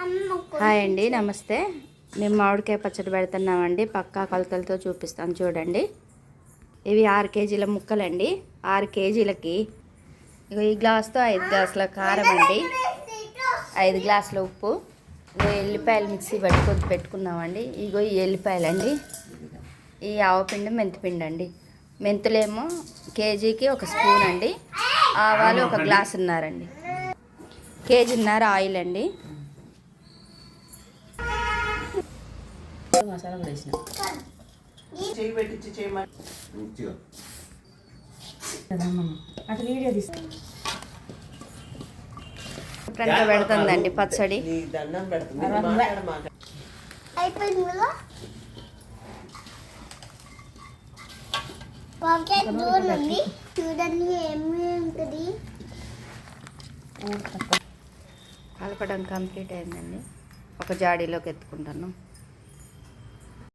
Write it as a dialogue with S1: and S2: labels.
S1: Hi అండి నమస్తే. మేము మామిడికాయ పచ్చడి పెడుతున్నామండి. పక్కా కొలతలతో చూపిస్తాను చూడండి. ఇవి ఆరు కేజీల ముక్కలండి. ఆరు కేజీలకి ఇగో ఈ గ్లాస్తో ఐదు గ్లాసుల కారం అండి. ఐదు గ్లాసుల ఉప్పు. ఇగో ఎల్లిపాయలు మిక్సీ పట్టుకొని పెట్టుకున్నామండి ఇగో ఈ ఎల్లిపాయలండి. ఈ ఆవపిండి మెంతిపిండి అండి. మెంతులేమో కేజీకి ఒక స్పూన్ అండి. ఆవాలు ఒక గ్లాస్ ఉన్నారండి కేజీన్నర ఆయిల్ అండి.
S2: మసాలా కూడా వేసిన.
S3: పెట్టించి చేయమని.
S2: అటు వీడియో తీస్తా
S1: పెడుతుందండి పచ్చడి.
S3: నీ దండం పెడుతుంది. మాట్లాడమాట
S4: అయిపోయింది కదా? పాకెట్ డోర్ ఉంది. చూడండి ఏమి ఉంటుంది?
S1: కలపడం కంప్లీట్ అయిందండి. ఒక జాడీలోకి ఎత్తుకుంటాను